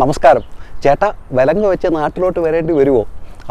നമസ്കാരം. ചേട്ടാ വിലങ്ങ് വെച്ച് നാട്ടിലോട്ട് വരേണ്ടി വരുമോ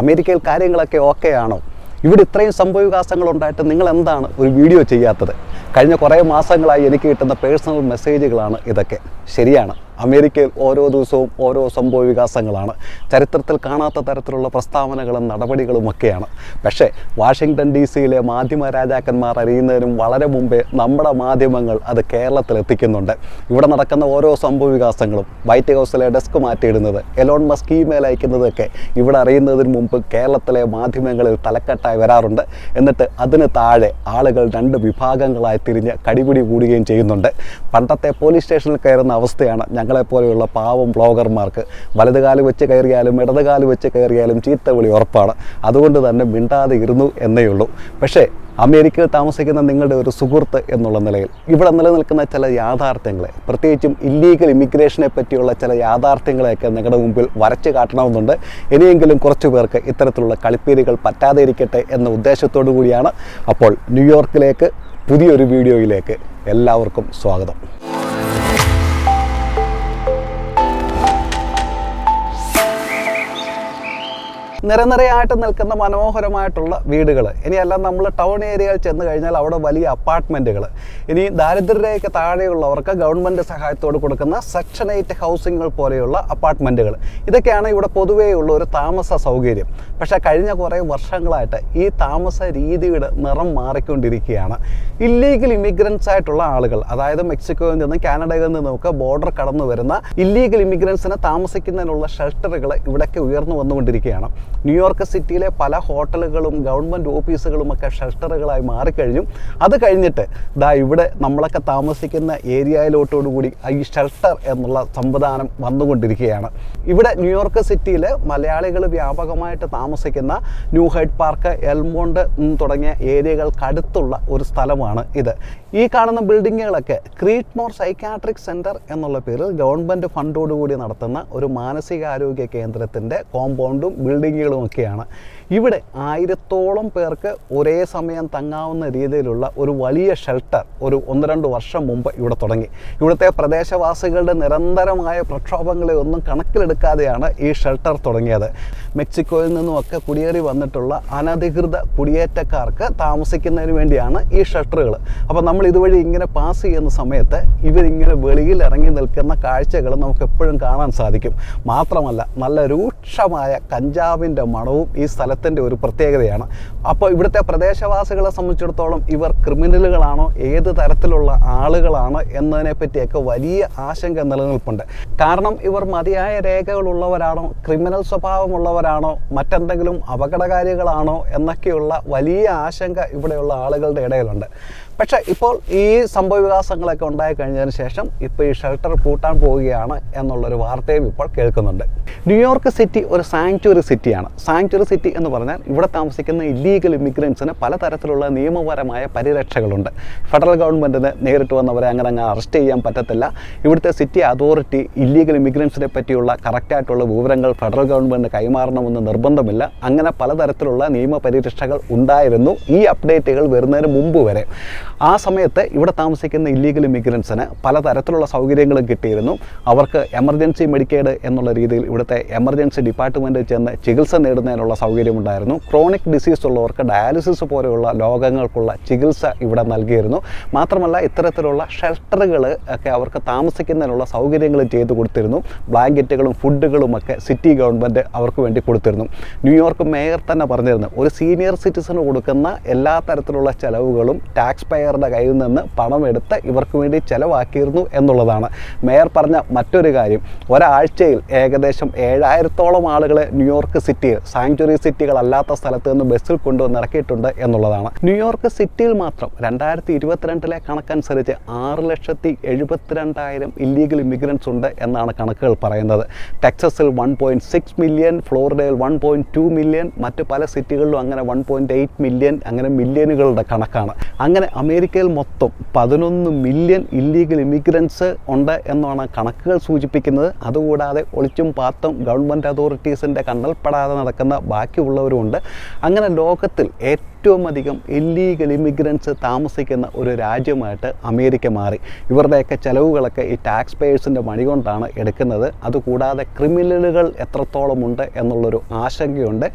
അമേരിക്കയിൽ കാര്യങ്ങളൊക്കെ ഓക്കെ ആണോ ഇവിടെ ഇത്രയും സംഭവവികാസങ്ങൾ ഉണ്ടായിട്ട് നിങ്ങൾ എന്താണ് ഒരു വീഡിയോ ചെയ്യാത്തത്? കഴിഞ്ഞ കുറേ മാസങ്ങളായി എനിക്ക് കിട്ടുന്ന പേഴ്സണൽ മെസ്സേജുകളാണ് ഇതൊക്കെ. ശരിയാണ്. അമേരിക്കയിൽ ഓരോ ദിവസവും ഓരോ സംഭവ വികാസങ്ങളാണ്. ചരിത്രത്തിൽ കാണാത്ത തരത്തിലുള്ള പ്രസ്താവനകളും നടപടികളുമൊക്കെയാണ് പക്ഷേ വാഷിങ്ടൺ ഡി സിയിലെ മാധ്യമ രാജാക്കന്മാർ അറിയുന്നതിനും വളരെ മുമ്പേ നമ്മുടെ മാധ്യമങ്ങൾ അത് കേരളത്തിൽ എത്തിക്കുന്നുണ്ട്. ഇവിടെ നടക്കുന്ന ഓരോ സംഭവ വികാസങ്ങളും വൈറ്റ് ഹൗസിലെ ഡെസ്ക് മാറ്റിയിടുന്നത് എലോൺ മസ്ക് ഇമെയിൽ അയക്കുന്നതൊക്കെ ഇവിടെ അറിയുന്നതിന് മുമ്പ് കേരളത്തിലെ മാധ്യമങ്ങളിൽ തലക്കെട്ടായി വരാറുണ്ട്. എന്നിട്ട് അതിന് താഴെ ആളുകൾ രണ്ട് വിഭാഗങ്ങളായി തിരിഞ്ഞ് കടിപിടി കൂടുകയും ചെയ്യുന്നുണ്ട്. പണ്ടത്തെ പോലീസ് സ്റ്റേഷനിൽ കയറുന്ന അവസ്ഥയാണ് ഞങ്ങളെപ്പോലെയുള്ള പാവം ബ്ലോഗർമാർക്ക് വലതുകാൽ വെച്ച് കയറിയാലും ഇടതുകാൽ വെച്ച് കയറിയാലും ചീത്ത വിളി ഉറപ്പാണ്. അതുകൊണ്ട് തന്നെ മിണ്ടാതെ ഇരുന്നു എന്നേ ഉള്ളൂ. പക്ഷേ അമേരിക്കയിൽ താമസിക്കുന്ന നിങ്ങളുടെ ഒരു സുഹൃത്ത് എന്നുള്ള നിലയിൽ ഇവിടെ നിലനിൽക്കുന്ന ചില യാഥാർത്ഥ്യങ്ങളെ പ്രത്യേകിച്ചും ഇല്ലീഗൽ ഇമിഗ്രേഷനെ പറ്റിയുള്ള ചില യാഥാർത്ഥ്യങ്ങളെയൊക്കെ നിങ്ങളുടെ മുമ്പിൽ വരച്ച് കാട്ടണമെന്നുണ്ട്. ഇനിയെങ്കിലും കുറച്ച് പേർക്ക് ഇത്തരത്തിലുള്ള കളിപ്പീരുകൾ പറ്റാതെ ഇരിക്കട്ടെ എന്ന ഉദ്ദേശത്തോടു കൂടിയാണ് അപ്പോൾ ന്യൂയോർക്കിലേക്ക് പുതിയൊരു വീഡിയോയിലേക്ക് എല്ലാവർക്കും സ്വാഗതം. നിരനിരയായിട്ട് നിൽക്കുന്ന മനോഹരമായിട്ടുള്ള വീടുകൾ. ഇനിയെല്ലാം നമ്മൾ ടൗൺ ഏരിയയിൽ ചെന്ന് കഴിഞ്ഞാൽ അവിടെ വലിയ അപ്പാർട്ട്മെന്റുകൾ ഇനി ദാരിദ്ര്യരേഖയ്ക്ക് താഴെയുള്ളവർക്ക് ഗവൺമെന്റ് സഹായത്തോട് കൊടുക്കുന്ന സെക്ഷൻ എയ്റ്റ് ഹൗസിങ്ങുകൾ പോലെയുള്ള അപ്പാർട്ട്മെന്റുകൾ ഇതൊക്കെയാണ് ഇവിടെ പൊതുവേ ഉള്ള ഒരു താമസ സൗകര്യം. പക്ഷേ കഴിഞ്ഞ കുറേ വർഷങ്ങളായിട്ട് ഈ താമസ രീതിയുടെ നിറം മാറിക്കൊണ്ടിരിക്കുകയാണ്. ഇല്ലീഗൽ ഇമിഗ്രൻസ് ആയിട്ടുള്ള ആളുകൾ അതായത് മെക്സിക്കോയിൽ നിന്നും കാനഡയിൽ നിന്നുമൊക്കെ ബോർഡർ കടന്നു വരുന്ന ഇല്ലീഗൽ ഇമിഗ്രൻസിനെ താമസിക്കുന്നതിനുള്ള ഷെൽട്ടറുകൾ ഇവിടേക്ക് ഉയർന്നു വന്നുകൊണ്ടിരിക്കുകയാണ്. ന്യൂയോർക്ക് സിറ്റിയിലെ പല ഹോട്ടലുകളും ഗവൺമെന്റ് ഓഫീസുകളും ഒക്കെ ഷെൽട്ടറുകളായി മാറിക്കഴിഞ്ഞു. അത് കഴിഞ്ഞിട്ട് ദാ ഇവിടെ നമ്മളൊക്കെ താമസിക്കുന്ന ഏരിയയിലോട്ടോടുകൂടി ഈ ഷെൽട്ടർ എന്നുള്ള സംവിധാനം വന്നുകൊണ്ടിരിക്കുകയാണ്. ഇവിടെ ന്യൂയോർക്ക് സിറ്റിയിൽ മലയാളികൾ വ്യാപകമായിട്ട് താമസിക്കുന്ന ന്യൂ ഹൈഡ് പാർക്ക് എൽമോണ്ട് തുടങ്ങിയ ഏരിയകൾക്കടുത്തുള്ള ഒരു സ്ഥലമാണ് ഇത്. ഈ കാണുന്ന ബിൽഡിങ്ങുകളൊക്കെ ക്രീറ്റ്മോർ സൈക്കാട്രിക് സെന്റർ എന്നുള്ള പേരിൽ ഗവൺമെന്റ് ഫണ്ടോടുകൂടി നടത്തുന്ന ഒരു മാനസികാരോഗ്യ കേന്ദ്രത്തിന്റെ കോമ്പൗണ്ടും ബിൽഡിങ്ങുകളും ഒക്കെയാണ്. ഇവിടെ ആയിരത്തോളം പേർക്ക് ഒരേ സമയം തങ്ങാവുന്ന രീതിയിലുള്ള ഒരു വലിയ ഷെൽട്ടർ ഒരു ഒന്ന് രണ്ട് വർഷം മുമ്പ് ഇവിടെ തുടങ്ങി. ഇവിടുത്തെ പ്രദേശവാസികളുടെ നിരന്തരമായ പ്രക്ഷോഭങ്ങളെ ഒന്നും കണക്കിലെടുക്കാതെയാണ് ഈ ഷെൽട്ടർ തുടങ്ങിയത്. മെക്സിക്കോയിൽ നിന്നുമൊക്കെ കുടിയേറി വന്നിട്ടുള്ള അനധികൃത കുടിയേറ്റക്കാർക്ക് താമസിക്കുന്നതിന് വേണ്ടിയാണ് ഈ ഷെൽട്ടറുകൾ അപ്പോൾ നമ്മൾ ഇതുവഴി ഇങ്ങനെ പാസ് ചെയ്യുന്ന സമയത്ത് ഇവരിങ്ങനെ വെളിയിൽ ഇറങ്ങി നിൽക്കുന്ന കാഴ്ചകൾ നമുക്ക് എപ്പോഴും കാണാൻ സാധിക്കും. മാത്രമല്ല നല്ല രൂക്ഷമായ കഞ്ചാവിന്റെ മണവും ഈ സ്ഥലത്തിന്റെ ഒരു പ്രത്യേകതയാണ്. അപ്പോൾ ഇവിടുത്തെ പ്രദേശവാസികളെ സംബന്ധിച്ചിടത്തോളം ഇവർ ക്രിമിനലുകളാണോ ഏത് തരത്തിലുള്ള ആളുകളാണ് എന്നതിനെ പറ്റിയൊക്കെ വലിയ ആശങ്ക നിലനിൽപ്പുണ്ട്. കാരണം ഇവർ മതിയായ രേഖകളുള്ളവരാണോ ക്രിമിനൽ സ്വഭാവമുള്ളവരാണോ മറ്റെന്തെങ്കിലും അപകടകാരികളാണോ എന്നൊക്കെയുള്ള വലിയ ആശങ്ക ഇവിടെയുള്ള ആളുകളുടെ ഇടയിലുണ്ട്. പക്ഷേ ഇപ്പോൾ ഈ സംഭവ വികാസങ്ങളൊക്കെ ഉണ്ടായി കഴിഞ്ഞതിന് ശേഷം ഇപ്പോൾ ഈ ഷെൽട്ടർ പൂട്ടാൻ പോവുകയാണ് എന്നുള്ളൊരു വാർത്തയും ഇപ്പോൾ കേൾക്കുന്നുണ്ട്. ന്യൂയോർക്ക് സിറ്റി ഒരു സാങ്ച്വറി സിറ്റിയാണ്. സാങ്ച്വറി സിറ്റി എന്ന് പറഞ്ഞാൽ ഇവിടെ താമസിക്കുന്ന ഇല്ലീഗൽ ഇമിഗ്രൻസിന് പലതരത്തിലുള്ള നിയമപരമായ പരിരക്ഷകളുണ്ട്. ഫെഡറൽ ഗവൺമെന്റിന് നേരിട്ട് വന്നവരെ അങ്ങനെ അങ്ങ് അറസ്റ്റ് ചെയ്യാൻ പറ്റത്തില്ല. ഇവിടുത്തെ സിറ്റി അതോറിറ്റി ഇല്ലീഗൽ ഇമിഗ്രൻസിനെ പറ്റിയുള്ള കറക്റ്റായിട്ടുള്ള വിവരങ്ങൾ ഫെഡറൽ ഗവൺമെന്റ് കൈമാറണമെന്ന് നിർബന്ധമില്ല. അങ്ങനെ പലതരത്തിലുള്ള നിയമപരിരക്ഷകൾ ഉണ്ടായിരുന്നു. ഈ അപ്ഡേറ്റുകൾ വരുന്നതിന് മുമ്പ് വരെ. ആ സമയത്ത് ഇവിടെ താമസിക്കുന്ന ഇല്ലീഗൽ ഇമിഗ്രൻസിന് പലതരത്തിലുള്ള സൗകര്യങ്ങളും കിട്ടിയിരുന്നു. അവർക്ക് എമർജൻസി മെഡിക്കേഡ് എന്നുള്ള രീതിയിൽ ഇവിടുത്തെ എമർജൻസി ഡിപ്പാർട്ട്മെന്റിൽ ചെന്ന് ചികിത്സ നേടുന്നതിനുള്ള സൗകര്യമുണ്ടായിരുന്നു ക്രോണിക് ഡിസീസ് ഉള്ളവർക്ക് ഡയാലിസിസ് പോലെയുള്ള രോഗങ്ങൾക്കുള്ള ചികിത്സ ഇവിടെ നൽകിയിരുന്നു. മാത്രമല്ല ഇത്തരത്തിലുള്ള ഷെൽട്ടറുകൾ ഒക്കെ അവർക്ക് താമസിക്കുന്നതിനുള്ള സൗകര്യങ്ങൾ ചെയ്തു കൊടുത്തിരുന്നു. ബ്ലാങ്കറ്റുകളും ഫുഡുകളും ഒക്കെ സിറ്റി ഗവൺമെന്റ് അവർക്ക് വേണ്ടി കൊടുത്തിരുന്നു. ന്യൂയോർക്ക് മേയർ തന്നെ പറഞ്ഞിരുന്നു ഒരു സീനിയർ സിറ്റിസന് കൊടുക്കുന്ന എല്ലാ തരത്തിലുള്ള ചെലവുകളും ടാക്സ് പേയറുടെ കയ്യിൽ നിന്ന് പണം എടുത്ത് ഇവർക്ക് വേണ്ടി ചെലവാക്കിയിരുന്നു എന്നുള്ളതാണ്. മേയർ പറഞ്ഞ മറ്റൊരു കാര്യം ഒരാഴ്ചയിൽ ഏകദേശം ഏഴായിരത്തോളം ആളുകളെ ന്യൂയോർക്ക് സിറ്റിയിൽ സാങ്ച്വറി സിറ്റികളല്ലാത്ത സ്ഥലത്ത് നിന്ന് ബസ്സിൽ കൊണ്ടുവന്ന് ഇറക്കിയിട്ടുണ്ട് എന്നുള്ളതാണ്. ന്യൂയോർക്ക് സിറ്റിയിൽ മാത്രം രണ്ടായിരത്തി ഇരുപത്തിരണ്ടിലെ കണക്കനുസരിച്ച് ആറ് ലക്ഷത്തി എഴുപത്തിരണ്ടായിരം ഇല്ലീഗൽ ഇമിഗ്രൻസ് ഉണ്ട് എന്നാണ് കണക്കുകൾ പറയുന്നത്. ടെക്സസിൽ വൺ പോയിന്റ് സിക്സ് മില്യൺ ഫ്ലോറിഡയിൽ വൺ പോയിന്റ് ടു മില്യൺ മറ്റ് പല സിറ്റികളിലും അങ്ങനെ വൺ പോയിന്റ് എയ്റ്റ് മില്യൺ അങ്ങനെ മില്യനുകളുടെ കണക്കാണ്. അങ്ങനെ അമേരിക്കയിൽ മൊത്തം പതിനൊന്ന് മില്യൺ ഇല്ലീഗൽ ഇമിഗ്രൻസ് ഉണ്ട് എന്നാണ് കണക്കുകൾ സൂചിപ്പിക്കുന്നത്. അതുകൂടാതെ ഒളിച്ചും പാത്തും ഗവൺമെന്റ് അതോറിറ്റീസിന്റെ കണ്ണൽപ്പെടാതെ നടക്കുന്ന ബാക്കിയുള്ളവരുമുണ്ട് അങ്ങനെ ലോകത്തിൽ ഏറ്റവും ഏറ്റവും അധികം ഇല്ലീഗൽ ഇമിഗ്രൻസ് താമസിക്കുന്ന ഒരു രാജ്യമായിട്ട് അമേരിക്ക മാറി. ഇവരുടെയൊക്കെ ചെലവുകളൊക്കെ ഈ ടാക്സ് പേയേഴ്സിന്റെ മണി കൊണ്ടാണ് എടുക്കുന്നത്. അതുകൂടാതെ ക്രിമിനലുകൾ എത്രത്തോളം ഉണ്ട് എന്നുള്ളൊരു ആശങ്കയുണ്ട്.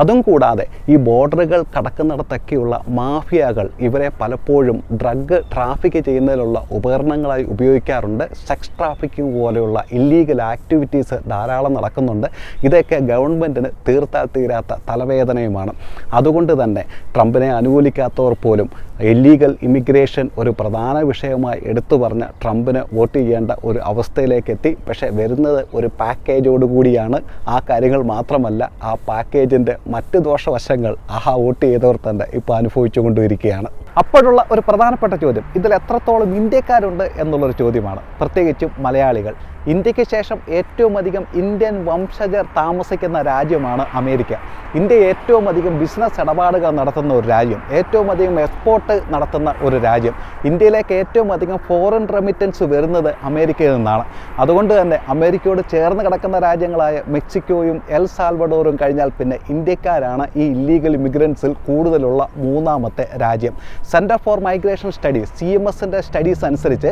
അതും കൂടാതെ ഈ ബോർഡറുകൾ കടക്കുന്നിടത്തൊക്കെയുള്ള മാഫിയകൾ ഇവരെ പലപ്പോഴും ഡ്രഗ് ട്രാഫിക് ചെയ്യുന്നതിലുള്ള ഉപകരണങ്ങളായി ഉപയോഗിക്കാറുണ്ട്. സെക്സ് ട്രാഫിക്കിംഗ് പോലെയുള്ള ഇല്ലീഗൽ ആക്ടിവിറ്റീസ് ധാരാളം നടക്കുന്നുണ്ട്. ഇതൊക്കെ ഗവൺമെന്റിന് തീർത്താൽ തീരാത്ത തലവേദനയുമാണ്. അതുകൊണ്ട് തന്നെ ട്രംപിനെ അനുകൂലിക്കാത്തവർ പോലും ഇല്ലീഗൽ ഇമിഗ്രേഷൻ ഒരു പ്രധാന വിഷയമായി എടുത്തു പറഞ്ഞ് ട്രംപിന് വോട്ട് ചെയ്യേണ്ട ഒരു അവസ്ഥയിലേക്ക് എത്തി. പക്ഷേ വരുന്നത് ഒരു പാക്കേജോട് കൂടിയാണ്. ആ കാര്യങ്ങൾ മാത്രമല്ല ആ പാക്കേജിന്റെ മറ്റ് ദോഷവശങ്ങൾ ആ വോട്ട് ചെയ്തവർ തന്നെ ഇപ്പോൾ അനുഭവിച്ചു കൊണ്ടിരിക്കുകയാണ് അപ്പോഴുള്ള ഒരു പ്രധാനപ്പെട്ട ചോദ്യം ഇതിൽ എത്രത്തോളം ഇന്ത്യക്കാരുണ്ട് എന്നുള്ളൊരു ചോദ്യമാണ്. പ്രത്യേകിച്ചും മലയാളികൾ. ഇന്ത്യയ്ക്ക് ശേഷം ഏറ്റവും അധികം ഇന്ത്യൻ വംശജർ താമസിക്കുന്ന രാജ്യമാണ് അമേരിക്ക. ഇന്ത്യ ഏറ്റവും അധികം ബിസിനസ് ഇടപാടുകൾ നടത്തുന്ന ഒരു രാജ്യം ഏറ്റവും അധികം എക്സ്പോർട്ട് നടത്തുന്ന ഒരു രാജ്യം. ഇന്ത്യയിലേക്ക് ഏറ്റവും അധികം ഫോറിൻ റെമിറ്റൻസ് വരുന്നത് അമേരിക്കയിൽ നിന്നാണ്. അതുകൊണ്ട് തന്നെ അമേരിക്കയോട് ചേർന്ന് കിടക്കുന്ന രാജ്യങ്ങളായ മെക്സിക്കോയും എൽ സാൽവഡോറും കഴിഞ്ഞാൽ പിന്നെ ഇന്ത്യക്കാരാണ് ഈ ഇല്ലീഗൽ ഇമിഗ്രൻസിൽ കൂടുതലുള്ള മൂന്നാമത്തെ രാജ്യം. Center for migration studies C M എസിന്റെ സ്റ്റഡീസ് അനുസരിച്ച്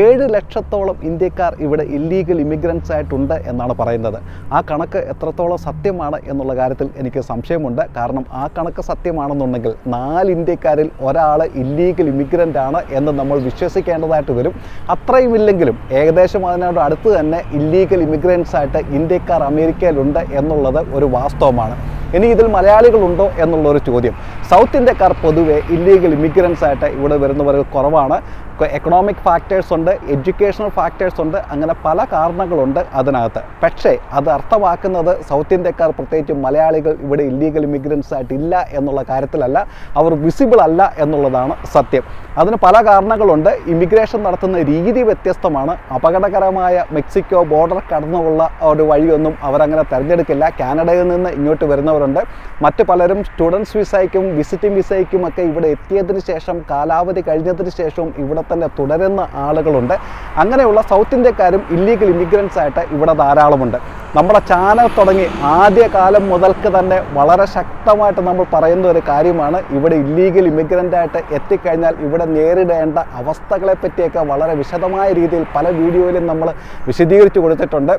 ഏഴ് ലക്ഷത്തോളം ഇന്ത്യക്കാർ ഇവിടെ ഇല്ലീഗൽ ഇമിഗ്രൻസ് ആയിട്ടുണ്ട് എന്നാണ് പറയുന്നത്. ആ കണക്ക് എത്രത്തോളം സത്യമാണ് എന്നുള്ള കാര്യത്തിൽ എനിക്ക് സംശയമുണ്ട്. കാരണം ആ കണക്ക് സത്യമാണെന്നുണ്ടെങ്കിൽ നാല് ഇന്ത്യക്കാരിൽ ഒരാൾ ഇല്ലീഗൽ ഇമിഗ്രന്റ് ആണ് എന്ന് നമ്മൾ വിശ്വസിക്കേണ്ടതായിട്ട് വരും. അത്രയും ഇല്ലെങ്കിലും ഏകദേശം അതിനോട് അടുത്ത് തന്നെ ഇല്ലീഗൽ ഇമിഗ്രൻസ് ആയിട്ട് ഇന്ത്യക്കാർ അമേരിക്കയിലുണ്ട് എന്നുള്ളത് ഒരു വാസ്തവമാണ്. ഇനി ഇതിൽ മലയാളികളുണ്ടോ എന്നുള്ളൊരു ചോദ്യം. സൗത്ത് ഇന്ത്യക്കാർ പൊതുവെ ഇല്ലീഗൽ ഇമിഗ്രൻസ് ആയിട്ട് ഇവിടെ വരുന്നവർ കുറവാണ്. എക്കണോമിക് ഫാക്ടേഴ്സ് ഉണ്ട് എഡ്യൂക്കേഷണൽ ഫാക്ടേഴ്സ് ഉണ്ട് അങ്ങനെ പല കാരണങ്ങളുണ്ട് അതിനകത്ത്. പക്ഷേ അത് അർത്ഥമാക്കുന്നത് സൗത്ത് ഇന്ത്യക്കാർ പ്രത്യേകിച്ച് മലയാളികൾ ഇവിടെ ഇല്ലീഗൽ ഇമിഗ്രൻസ് ആയിട്ട് ഇല്ല എന്നുള്ള കാര്യത്തിലല്ല അവർ വിസിബിൾ അല്ല എന്നുള്ളതാണ് സത്യം. അതിന് പല കാരണങ്ങളുണ്ട്. ഇമിഗ്രേഷൻ നടത്തുന്ന രീതി വ്യത്യസ്തമാണ്. അപകടകരമായ മെക്സിക്കോ ബോർഡർ കടന്നുള്ള ഒരു വഴിയൊന്നും അവരങ്ങനെ തിരഞ്ഞെടുക്കില്ല. കാനഡയിൽ നിന്ന് ഇങ്ങോട്ട് വരുന്നവരുണ്ട്. മറ്റ് പലരും സ്റ്റുഡൻസ് വിസയ്ക്കും വിസിറ്റിംഗ് വിസയ്ക്കും ഒക്കെ ഇവിടെ എത്തിയതിന് ശേഷം കാലാവധി കഴിഞ്ഞതിന് ശേഷവും ഇവിടെ തന്നെ തുടരുന്ന ആളുകളുണ്ട്. അങ്ങനെയുള്ള സൗത്ത് ഇന്ത്യക്കാരും ഇല്ലീഗൽ ഇമിഗ്രൻസ് ആയിട്ട് ഇവിടെ ധാരാളമുണ്ട്. നമ്മുടെ ചാനൽ തുടങ്ങി ആദ്യ കാലം മുതൽക്ക് തന്നെ വളരെ ശക്തമായിട്ട് നമ്മൾ പറയുന്ന ഒരു കാര്യമാണ് ഇവിടെ ഇല്ലീഗൽ ഇമിഗ്രന്റ് ആയിട്ട് എത്തിക്കഴിഞ്ഞാൽ ഇവിടെ നേരിടേണ്ട അവസ്ഥകളെ പറ്റിയൊക്കെ വളരെ വിശദമായ രീതിയിൽ പല വീഡിയോയിലും നമ്മൾ വിശദീകരിച്ചു കൊടുത്തിട്ടുണ്ട്.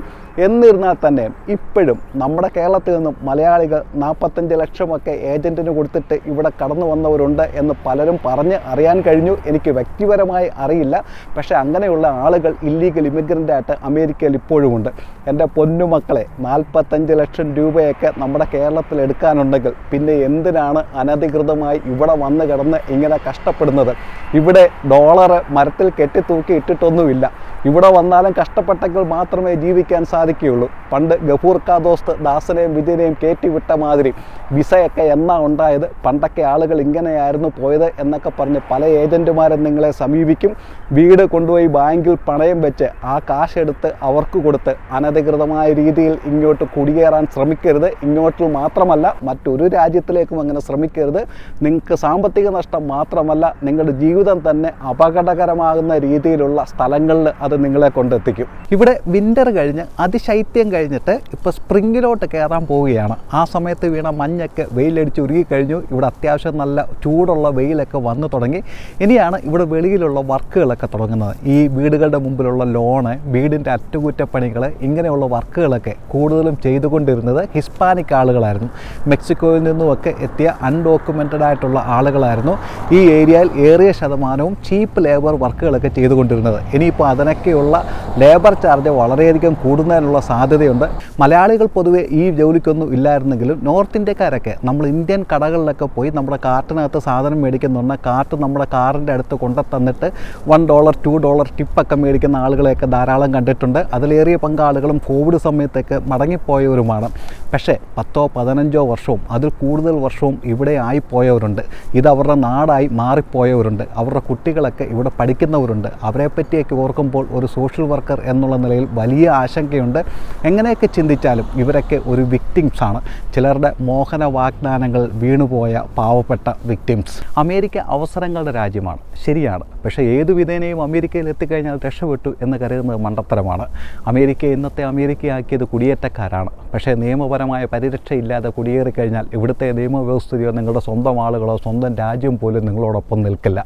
എന്നിരുന്നാൽ തന്നെ ഇപ്പോഴും നമ്മുടെ കേരളത്തിൽ നിന്നും മലയാളികൾ നാൽപ്പത്തഞ്ച് ലക്ഷമൊക്കെ ഏജന്റിന് കൊടുത്തിട്ട് ഇവിടെ കടന്നു വന്നവരുണ്ട് എന്ന് പലരും പറഞ്ഞ് അറിയാൻ കഴിഞ്ഞു. എനിക്ക് വ്യക്തിപരമായി അറിയില്ല. പക്ഷേ അങ്ങനെയുള്ള ആളുകൾ ഇല്ലീഗൽ ഇമിഗ്രന്റ് ആയിട്ട് അമേരിക്കയിൽ ഇപ്പോഴുമുണ്ട് എന്റെ പൊന്നുമക്കളെ നാൽപ്പത്തഞ്ച് ലക്ഷം രൂപയൊക്കെ നമ്മുടെ കേരളത്തിൽ എടുക്കാനുണ്ടെങ്കിൽ പിന്നെ എന്തിനാണ് അനധികൃതമായി ഇവിടെ വന്ന് കിടന്ന് ഇങ്ങനെ കഷ്ടപ്പെടുന്നത്? ഇവിടെ ഡോളർ മരത്തിൽ കെട്ടിത്തൂക്കി ഇട്ടിട്ടൊന്നുമില്ല. ഇവിടെ വന്നാലും കഷ്ടപ്പെട്ടെങ്കിൽ മാത്രമേ ജീവിക്കാൻ സാധിക്കുകയുള്ളൂ. പണ്ട് ഗഫൂർ കാദോസ്ത് ദാസനെയും വിജയനെയും കയറ്റി വിട്ട മാതിരി വിസയൊക്കെ എന്നാ ഉണ്ടായത്? പണ്ടൊക്കെ ആളുകൾ ഇങ്ങനെയായിരുന്നു പോയത് എന്നൊക്കെ പറഞ്ഞ് പല ഏജന്റുമാരും നിങ്ങളെ സമീപിക്കും. വീട് കൊണ്ടുപോയി ബാങ്കിൽ പണയം വെച്ച് ആ കാശെടുത്ത് അവർക്ക് കൊടുത്ത് അനധികൃതമായ രീതിയിൽ ഇങ്ങോട്ട് കുടിയേറാൻ ശ്രമിക്കരുത്. ഇങ്ങോട്ട് മാത്രമല്ല മറ്റൊരു രാജ്യത്തിലേക്കും അങ്ങനെ ശ്രമിക്കരുത്. നിങ്ങൾക്ക് സാമ്പത്തിക നഷ്ടം മാത്രമല്ല നിങ്ങളുടെ ജീവിതം തന്നെ അപകടകരമാകുന്ന രീതിയിലുള്ള സ്ഥലങ്ങളിൽ അത് നിങ്ങളെ കൊണ്ടെത്തിക്കും. ഇവിടെ വിന്റർ കഴിഞ്ഞ് അതിശൈത്യം കഴിഞ്ഞിട്ട് ഇപ്പോൾ സ്പ്രിങ്ങിലോട്ട് കയറാൻ പോവുകയാണ്. ആ സമയത്ത് വീണ മഞ്ഞൊക്കെ വെയിലടിച്ച് ഉരുകി കഴിഞ്ഞു. ഇവിടെ അത്യാവശ്യം നല്ല ചൂടുള്ള വെയിലൊക്കെ വന്നു തുടങ്ങി. ഇനിയാണ് ഇവിടെ വെളിയിലുള്ള വർക്കുകളൊക്കെ തുടങ്ങുന്നത്. ഈ വീടുകളുടെ മുമ്പിലുള്ള ലോണ് വീടിന്റെ അറ്റകുറ്റപ്പണികൾ ഇങ്ങനെയുള്ള വർക്കുകളൊക്കെ കൂടുതലും ചെയ്തുകൊണ്ടിരുന്നത് ഹിസ്പാനിക് ആളുകളായിരുന്നു. മെക്സിക്കോയിൽ നിന്നുമൊക്കെ എത്തിയ അൺഡോക്യുമെന്റഡ് ആയിട്ടുള്ള ആളുകളായിരുന്നു. ഈ ഏരിയയിൽ ഏറിയ ശതമാനവും ചീപ്പ് ലേബർ വർക്കുകളൊക്കെ ചെയ്തുകൊണ്ടിരുന്നത്. ഇനിയിപ്പോൾ അതിനൊക്കെയുള്ള ലേബർ ചാർജ് വളരെയധികം കൂടുന്നതിനുള്ള സാധ്യതയുണ്ട്. മലയാളികൾ പൊതുവെ ഈ ജോലിക്കൊന്നും ഇല്ലായിരുന്നെങ്കിലും നോർത്ത് ഇന്ത്യക്കാരൊക്കെ നമ്മൾ ഇന്ത്യൻ കടകളിലൊക്കെ പോയി നമ്മുടെ കാർട്ടിനകത്ത് സാധനം മേടിക്കുന്നുണ്ട് കാർട്ട് നമ്മുടെ കാറിന്റെ അടുത്ത് കൊണ്ടു തന്നിട്ട് വൺ ഡോളർ ടു ഡോളർ ടിപ്പൊക്കെ മേടിക്കുന്ന ആളുകളെയൊക്കെ ധാരാളം കണ്ടിട്ടുണ്ട്. അതിലേറിയ പങ്കാളുകളും കോവിഡ് സമയത്തൊക്കെ മടങ്ങിപ്പോയവരുമാണ്. പക്ഷേ പത്തോ പതിനഞ്ചോ വർഷവും അതിൽ കൂടുതൽ വർഷവും ഇവിടെ ആയിപ്പോയവരുണ്ട്. ഇത് അവരുടെ നാടായി മാറിപ്പോയവരുണ്ട്. അവരുടെ കുട്ടികളൊക്കെ ഇവിടെ പഠിക്കുന്നവരുണ്ട്. അവരെ പറ്റിയൊക്കെ ഓർക്കുമ്പോൾ ഒരു സോഷ്യൽ വർക്കർ എന്നുള്ള നിലയിൽ വലിയ ആശങ്കയുണ്ട്. എങ്ങനെയൊക്കെ ചിന്തിച്ചാലും ഇവരൊക്കെ ഒരു വിക്ടിംസാണ് ചിലരുടെ മോഹന വാഗ്ദാനങ്ങൾ വീണുപോയ പാവപ്പെട്ട വിക്ടിംസ് അമേരിക്ക അവസരങ്ങളുടെ രാജ്യമാണ്. ശരിയാണ്. പക്ഷേ ഏതു വിധേനയും അമേരിക്കയിൽ എത്തിക്കഴിഞ്ഞാൽ രക്ഷപ്പെട്ടു എന്ന് കരുതുന്നത് മണ്ടത്തരമാണ്. അമേരിക്ക ഇന്നത്തെ അമേരിക്കയാക്കിയത് കുടിയേറ്റക്കാരാണ്. പക്ഷേ നിയമപരമായ പരിരക്ഷയില്ലാതെ കുടിയേറിക്കഴിഞ്ഞാൽ ഇവിടുത്തെ നിയമവ്യവസ്ഥയോ നിങ്ങളുടെ സ്വന്തം ആളുകളോ സ്വന്തം രാജ്യം പോലും നിങ്ങളോടൊപ്പം നിൽക്കില്ല.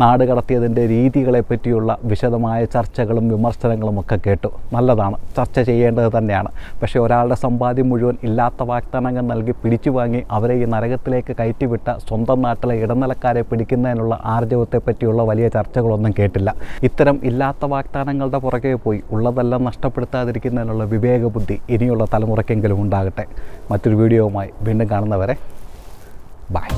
നാട് കടത്തിയതിന്റെ രീതികളെ പറ്റിയുള്ള വിശദമായ ചർച്ചകളും വിമർശനങ്ങളും ഒക്കെ കേട്ടു. നല്ലതാണ്. ചർച്ച ചെയ്യേണ്ടത് തന്നെയാണ്. പക്ഷേ ഒരാളുടെ സമ്പാദ്യം മുഴുവൻ ഇല്ലാത്ത വാഗ്ദാനങ്ങൾ നൽകി പിടിച്ചു വാങ്ങി അവരെ ഈ നരകത്തിലേക്ക് കയറ്റിവിട്ട സ്വന്തം നാട്ടിലെ ഇടനിലക്കാരെ പിടിക്കുന്നതിനുള്ള ആർജവത്തെ പറ്റിയുള്ള വലിയ ചർച്ചകളൊന്നും കേട്ടില്ല. ഇത്തരം ഇല്ലാത്ത വാഗ്ദാനങ്ങളുടെ പുറകെ പോയി ഉള്ളതെല്ലാം നഷ്ടപ്പെടുത്താതിരിക്കുന്നതിനുള്ള വിവേകബുദ്ധി ഇനിയുള്ള തലമുറയ്ക്കെങ്കിലും ഉണ്ടാകട്ടെ. മറ്റൊരു വീഡിയോവുമായി വീണ്ടും കാണുന്നവരെ ബൈ.